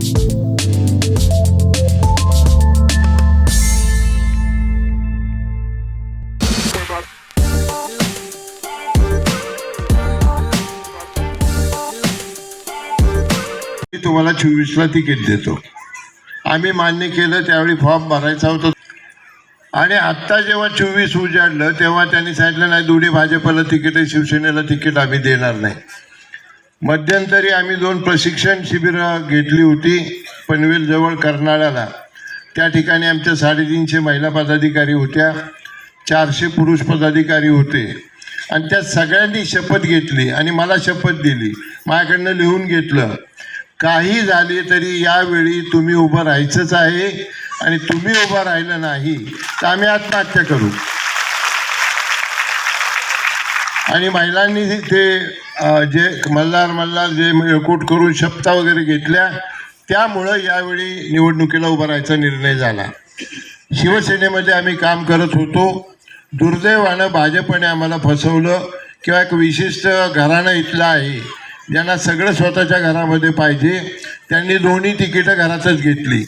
मी तुम्हाला चोवीसला तिकीट देतो. आम्ही मान्य केलं त्यावेळी फॉर्म भरायचा होता. आणि आत्ता जेव्हा चोवीस उजाडलं तेव्हा त्यांनी सांगितलं नाही दोन्ही भाजपला तिकीट शिवसेनेला तिकीट आम्ही देणार नाही. मध्यंतरी आम्ही दोन प्रशिक्षण शिबिरं घेतली होती पनवेलजवळ कर्नाळ्याला त्या ठिकाणी आमच्या साडेतीनशे महिला पदाधिकारी होत्या चारशे पुरुष पदाधिकारी होते. आणि त्या सगळ्यांनी शपथ घेतली आणि मला शपथ दिली. माझ्याकडनं लिहून घेतलं काही झाले तरी यावेळी तुम्ही उभं राहायचंच आहे आणि तुम्ही उभं राहिलं नाही तर आम्ही आत्महत्या करू. आणि महिलांनी ते जे मल्हार मल्हार जे रेकॉर्ड करून शपथा वगैरे घेतल्या त्यामुळं यावेळी निवडणुकीला उभा राहायचा निर्णय झाला. शिवसेनेमध्ये आम्ही काम करत होतो. दुर्दैवानं भाजपने आम्हाला फसवलं किंवा एक विशिष्ट घराणं इथलं आहे. ज्यांना सगळं स्वतःच्या घरामध्ये पाहिजे त्यांनी दोन्ही तिकीटं घरातच घेतली.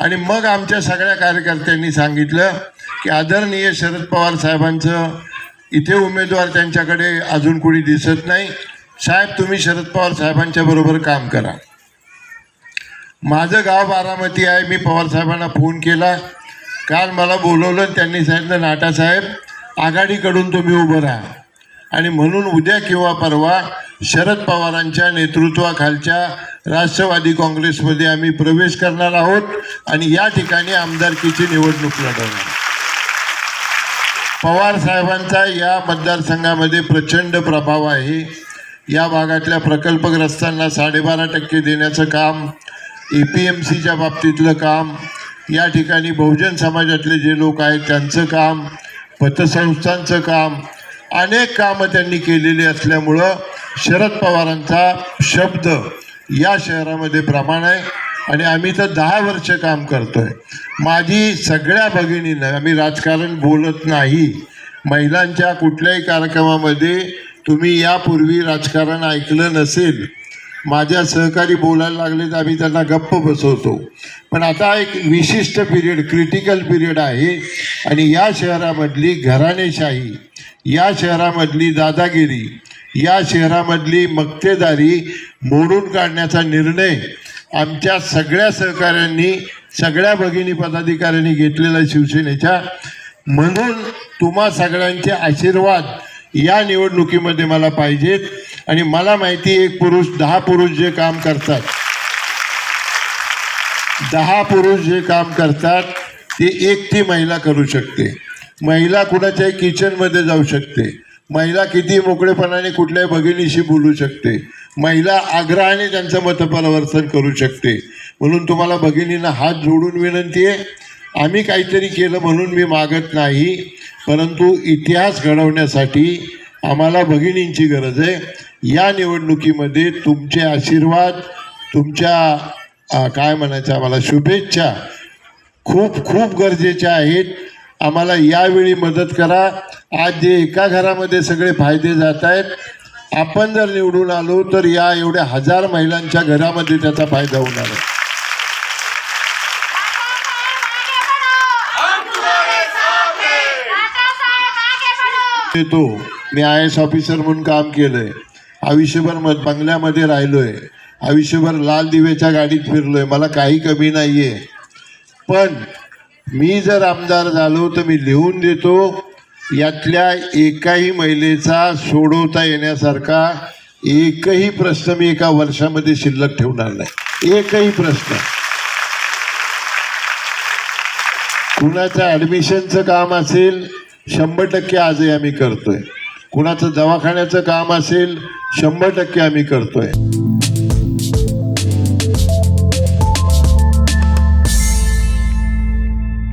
आणि मग आमच्या सगळ्या कार्यकर्त्यांनी सांगितलं की आदरणीय शरद पवार साहेबांचं इथे उमेदवार त्यांच्याकडे अजून कोणी दिसत नाही. साहेब तुम्ही शरद पवार साहेबांच्या बरोबर काम करा. माझं गाव बारामती आहे. मी पवार साहेबांना फोन केला. काल मला बोलवलं त्यांनी सांगितलं नाटासाहेब आघाडीकडून तुम्ही उभं राहा. आणि म्हणून उद्या किंवा परवा शरद पवारांच्या नेतृत्वाखालच्या राष्ट्रवादी काँग्रेसमध्ये आम्ही प्रवेश करणार आहोत आणि या ठिकाणी आमदारकीची निवडणूक लढवणार पवार साहेबांचा या मतदारसंघामध्ये प्रचंड प्रभाव आहे. या भागातल्या प्रकल्पग्रस्तांना साडेबारा टक्के देण्याचं काम ए पी एम सीच्या बाबतीतलं काम या ठिकाणी बहुजन समाजातले जे लोक आहेत त्यांचं काम पतसंस्थांचं काम अनेक कामं त्यांनी केलेली असल्यामुळं शरद पवारांचा शब्द या शहरामध्ये प्रमाण आहे. आणि आम्ही तर दहा वर्ष काम करतोय. माझी सगळ्या भगिनीनं आम्ही राजकारण बोलत नाही. महिलांच्या कुठल्याही कार्यक्रमामध्ये तुम्ही यापूर्वी राजकारण ऐकलं नसेल. माझ्या सहकारी बोलायला लागले तर आम्ही त्यांना गप्प बसवतो. पण आता एक विशिष्ट पिरियड क्रिटिकल पिरियड आहे. आणि या शहरामधली घराणेशाही या शहरामधली दादागिरी या शहरामधली मक्तेदारी मोडून काढण्याचा निर्णय आमच्या सगळ्या सहकाऱ्यांनी सगळ्या भगिनी पदाधिकाऱ्यांनी घेतलेला आहे शिवसेनेच्या. म्हणून तुम्हा सगळ्यांचे आशीर्वाद या निवडणुकीमध्ये मला पाहिजेत. आणि मला माहिती एक पुरुष दहा पुरुष जे काम करतात. दहा पुरुष जे काम करतात ते एक ती महिला करू शकते. महिला कुणाच्याही किचनमध्ये जाऊ शकते. महिला किती मोकळेपणाने कुठल्याही भगिनीशी बोलू शकते. महिला आग्रहाने त्यांचं मतपरावर्तन करू शकते. म्हणून तुम्हाला भगिनींना हात जोडून विनंती आहे आम्ही काहीतरी केलं म्हणून मी मागत नाही परंतु इतिहास घडवण्यासाठी आम्हाला भगिनींची गरज आहे. या निवडणुकीमध्ये तुमचे आशीर्वाद तुमच्या काय म्हणायचं आम्हाला शुभेच्छा खूप खूप गरजेच्या आहेत. आम्हाला यावेळी मदत करा. आज जे एका घरामध्ये सगळे फायदे जात आहेत आपण जर निवडून आलो तर या एवढ्या हजार महिलांच्या घरामध्ये त्याचा फायदा होणार आहे. येतो. मी आय एस ऑफिसर म्हणून काम केलंय. आयुष्यभर मत बंगल्यामध्ये राहिलोय. आयुष्यभर लाल दिव्याच्या गाडीत फिरलोय. मला काही कमी नाहीये. पण मी जर आमदार झालो तर मी लिहून देतो यातल्या एकाही महिलेचा सोडवता येण्यासारखा एकही प्रश्न मी एका वर्षामध्ये शिल्लक ठेवणार नाही. एकही प्रश्न. कुणाचं ॲडमिशनचं काम असेल शंभर टक्के आजही आम्ही करतोय. कुणाचं दवाखान्याचं काम असेल शंभर टक्के आम्ही करतोय.